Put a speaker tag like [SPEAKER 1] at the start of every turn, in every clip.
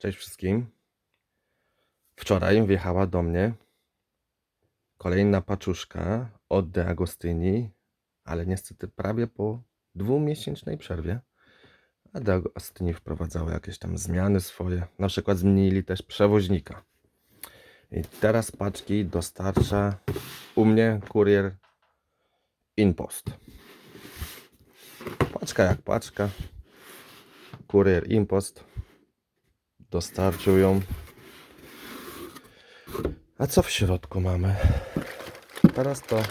[SPEAKER 1] Cześć wszystkim. Wczoraj wjechała do mnie kolejna paczuszka od De Agostini, ale niestety prawie po dwumiesięcznej przerwie. A De Agostini wprowadzały jakieś tam zmiany swoje. Na przykład zmienili też przewoźnika. I teraz paczki dostarcza u mnie kurier Inpost. Paczka jak paczka. Kurier Impost dostarczył ją. A co w środku mamy? Teraz to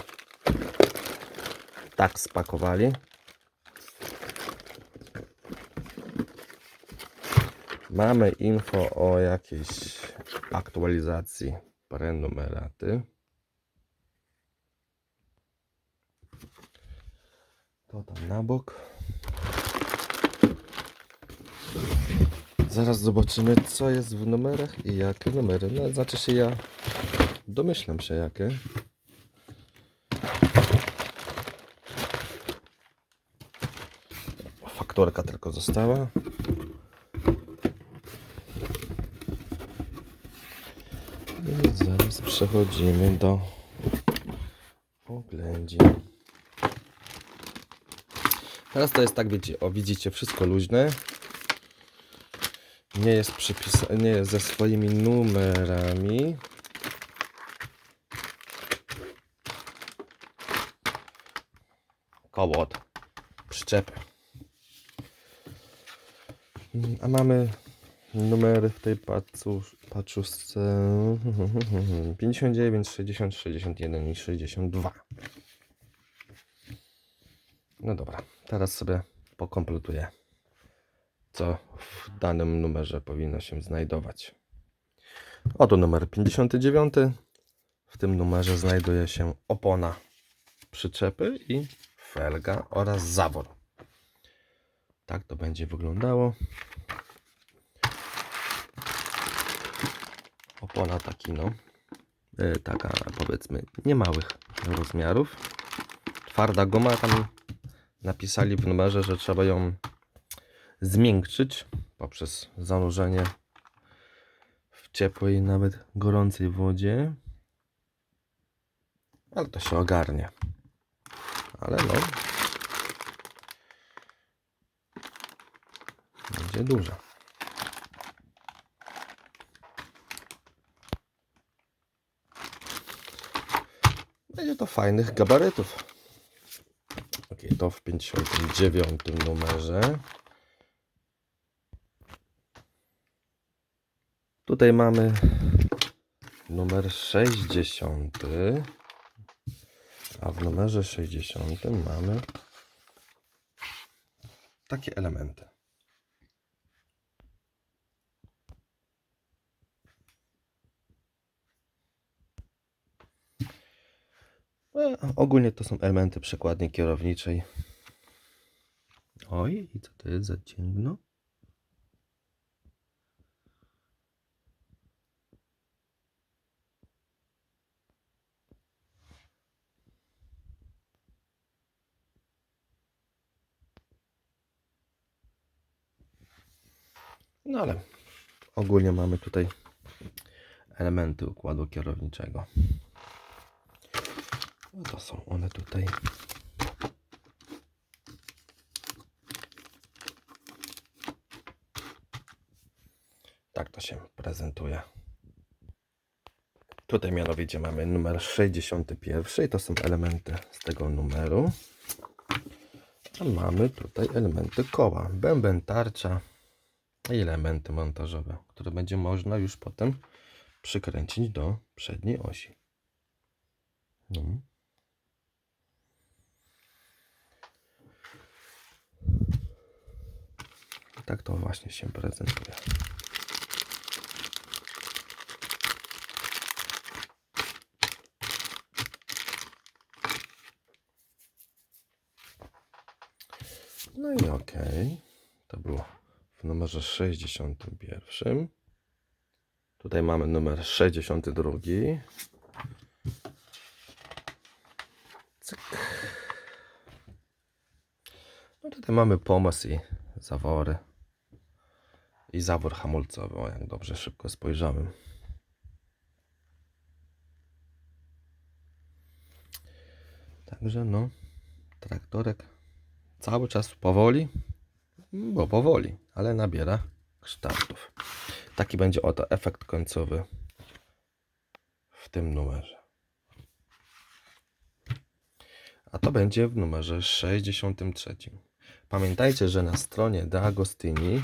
[SPEAKER 1] tak spakowali. Mamy info o jakiejś aktualizacji prenumeraty. To tam na bok. Zaraz zobaczymy, co jest w numerach i jakie numery. No, znaczy się ja domyślam się, jakie. Faktorka tylko została. I zaraz przechodzimy do oględzin. Teraz to jest tak, wiecie, o widzicie, wszystko luźne. Nie jest przypisane, nie jest ze swoimi numerami. Koło od przyczepy. A mamy numery w tej pacu, paczuszce 59, 60, 61 i 62. No dobra, teraz sobie pokompletuję, co w danym numerze powinno się znajdować. Oto numer 59. W tym numerze znajduje się opona przyczepy i felga oraz zawór. Tak to będzie wyglądało. Opona taki no, e, taka powiedzmy niemałych rozmiarów. Twarda guma tam napisali w numerze, że trzeba ją zmiękczyć poprzez zanurzenie w ciepłej, nawet gorącej wodzie. Ale to się ogarnie. Ale no. Będzie duża. Będzie to fajnych gabarytów. Ok, to w 59 numerze. Tutaj mamy numer 60. A w numerze 60 mamy takie elementy. E, ogólnie to są elementy przekładni kierowniczej. Oj, i co to jest za cięgno? No ale ogólnie mamy tutaj elementy układu kierowniczego. No to są one tutaj. Tak to się prezentuje. Tutaj mianowicie mamy numer 61 i to są elementy z tego numeru. A mamy tutaj elementy koła, bęben, tarcza elementy montażowe, które będzie można już potem przykręcić do przedniej osi. No. Tak to właśnie się prezentuje. No i okej. To było w numerze 61. Tutaj mamy numer 62. Cyk. No tutaj mamy pomoc i zawory. i zawór hamulcowy, o jak dobrze szybko spojrzałem. Także no, traktorek cały czas powoli, bo powoli, ale nabiera kształtów. Taki będzie oto efekt końcowy w tym numerze. A to będzie w numerze 63. Pamiętajcie, że na stronie De Agostini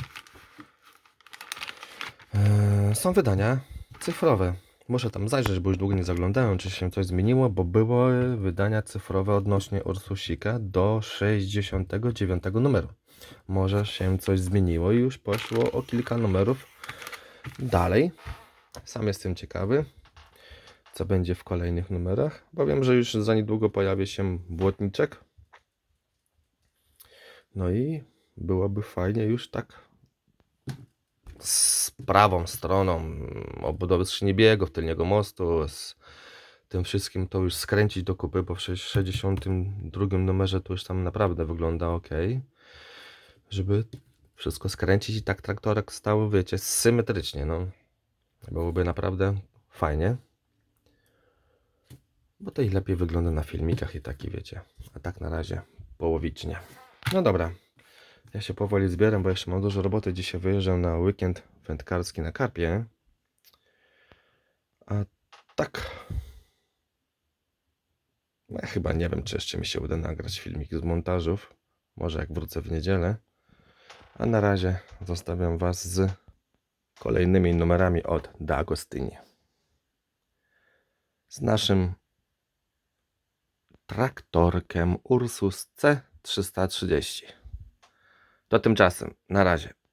[SPEAKER 1] e, są wydania cyfrowe. Muszę tam zajrzeć, bo już długo nie zaglądałem, czy się coś zmieniło, bo były wydania cyfrowe odnośnie Ursusika do 69 numeru. Może się coś zmieniło i już poszło o kilka numerów dalej. Sam jestem ciekawy, co będzie w kolejnych numerach, bo wiem, że już za niedługo pojawi się błotniczek. No i byłoby fajnie już tak z prawą stroną obudowy skrzyni biegów, tylniego mostu, z tym wszystkim to już skręcić do kupy, bo w 62 numerze to już tam naprawdę wygląda ok. Żeby wszystko skręcić i tak traktorek stał, wiecie, symetrycznie, no. Byłoby naprawdę fajnie. Bo to i lepiej wygląda na filmikach i taki, wiecie. A tak na razie połowicznie. No dobra. Ja się powoli zbieram, bo jeszcze mam dużo roboty. Dzisiaj wyjeżdżam na weekend wędkarski na Karpie. A tak. No, ja chyba nie wiem, czy jeszcze mi się uda nagrać filmik z montażów. Może jak wrócę w niedzielę. A na razie zostawiam Was z kolejnymi numerami od D'Agostini. Z naszym traktorkiem Ursus C330. To tymczasem, na razie.